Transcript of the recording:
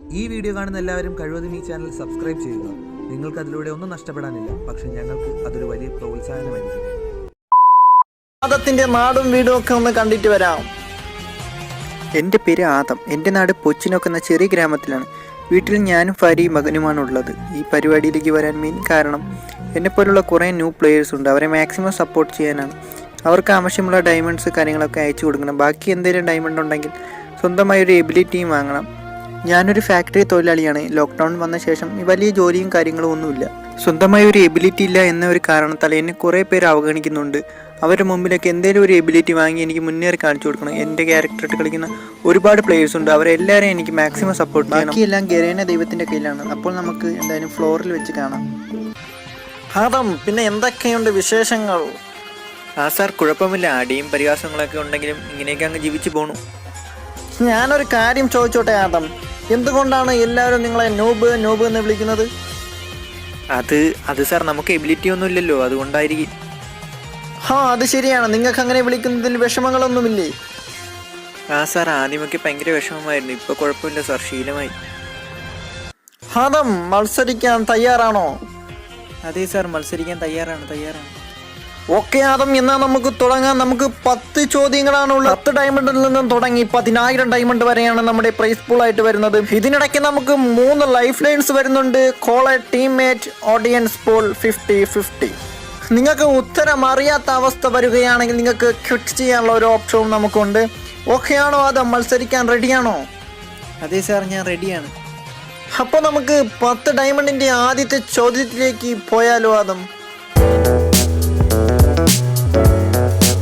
ഈ വീഡിയോ കാണുന്ന എല്ലാവരും കഴിവതും ഈ ചാനൽ സബ്സ്ക്രൈബ് ചെയ്യുക. നിങ്ങൾക്ക് അതിലൂടെ ഒന്നും നഷ്ടപ്പെടാനില്ല. പക്ഷെ ഞങ്ങൾക്ക് അതൊരു വലിയ പ്രോത്സാഹനമായിരിക്കും. ആദത്തിന്റെ നാടും വീടും ഒക്കെ ഒന്ന് കണ്ടിട്ട് വരാം. എന്റെ പേര് ആദം. എന്റെ നാട് പൊച്ചിനൊക്കെ എന്ന ചെറിയ ഗ്രാമത്തിലാണ്. വീട്ടിൽ ഞാനും ഫരി മകനുമാണ് ഉള്ളത്. ഈ പരിപാടിയിലേക്ക് വരാൻ മെയിൻ കാരണം എന്നെപ്പോലുള്ള കുറേ ന്യൂ പ്ലെയേഴ്സ് ഉണ്ട്. അവരെ മാക്സിമം സപ്പോർട്ട് ചെയ്യാനാണ്. അവർക്ക് ആവശ്യമുള്ള ഡയമണ്ട്സ് കാര്യങ്ങളൊക്കെ അയച്ചു കൊടുക്കണം. ബാക്കി എന്തെങ്കിലും ഡയമണ്ട് ഉണ്ടെങ്കിൽ സ്വന്തമായി ഒരു എബിലിറ്റിയും വാങ്ങണം. ഞാനൊരു ഫാക്ടറി തൊഴിലാളിയാണ്. ലോക്ക്ഡൗൺ വന്ന ശേഷം വലിയ ജോലിയും കാര്യങ്ങളും ഒന്നുമില്ല. സ്വന്തമായി ഒരു എബിലിറ്റി ഇല്ല എന്ന ഒരു കാരണത്താൽ എന്നെ കുറേ പേര് അവഗണിക്കുന്നുണ്ട്. അവരുടെ മുമ്പിലൊക്കെ എന്തെങ്കിലും ഒരു എബിലിറ്റി വാങ്ങി എനിക്ക് മുന്നേറി കാണിച്ചു കൊടുക്കണം. എന്റെ ക്യാരക്ടറായിട്ട് കളിക്കുന്ന ഒരുപാട് പ്ലേയേഴ്സ് ഉണ്ട്. അവരെല്ലാവരെയും എനിക്ക് മാക്സിമം സപ്പോർട്ട് ചെയ്യണം. ബാക്കിയെല്ലാം ഗരേന ദൈവത്തിന്റെ കയ്യിലാണ്. അപ്പോൾ നമുക്ക് എന്തായാലും ഫ്ലോറിൽ വെച്ച് കാണാം. ആദം പിന്നെ എന്തൊക്കെയുണ്ട് വിശേഷങ്ങൾ? ആ സാർ കുഴപ്പമില്ല. അടിയും പരിഹാസങ്ങളൊക്കെ ഉണ്ടെങ്കിലും ഇങ്ങനെയൊക്കെ അങ്ങ് ജീവിച്ചു പോണു. ഞാനൊരു കാര്യം ചോദിച്ചോട്ടെ ആദം? എന്തുകൊണ്ടാണ് എല്ലാവരും നിങ്ങളെ നോബ് നോബ് എന്ന് വിളിക്കുന്നത്? അത് അത് സാർ നമുക്ക് എബിലിറ്റി ഒന്നും ഇല്ലല്ലോ അതുകൊണ്ടായിരിക്കും. ഹാ അത് ശരിയാണ്. നിങ്ങൾക്ക് അങ്ങനെ വിളിക്കുന്നതിൽ വിഷമങ്ങളൊന്നുമില്ലേ? ആ സാർ ആദ്യമൊക്കെ ഭയങ്കര വിഷമമായിരുന്നു. ഇപ്പൊ കുഴപ്പമില്ല സാർ ശീലമായി. ഹാദം മത്സരിക്കാൻ തയ്യാറാണോ? അതെ സാർ മത്സരിക്കാൻ തയ്യാറാണ് തയ്യാറാണ്. ഓക്കെ ആദം എന്നാ നമുക്ക് തുടങ്ങാം. നമുക്ക് പത്ത് ചോദ്യങ്ങളാണ് ഉള്ളത് പത്ത് ഡയമണ്ടിൽ നിന്നും തുടങ്ങി പതിനായിരം ഡയമണ്ട് വരെയാണ് നമ്മുടെ പ്രൈസ് പൂൾ ആയിട്ട് വരുന്നത്. ഇതിനിടയ്ക്ക് നമുക്ക് മൂന്ന് ലൈഫ് ലൈൻസ് വരുന്നുണ്ട്. Call a teammate audience poll fifty fifty നിങ്ങൾക്ക് ഉത്തരം അറിയാത്ത അവസ്ഥ വരികയാണെങ്കിൽ നിങ്ങൾക്ക് ക്വിറ്റ് ചെയ്യാനുള്ള ഒരു ഓപ്ഷനും നമുക്കുണ്ട്. ഓക്കെ ആണോ ആദം? മത്സരിക്കാൻ റെഡിയാണോ അതെ സാർ ഞാൻ റെഡിയാണ് അപ്പോൾ നമുക്ക് പത്ത് ഡയമണ്ടിന്റെ ആദ്യത്തെ ചോദ്യത്തിലേക്ക് പോയാലോ ആദം?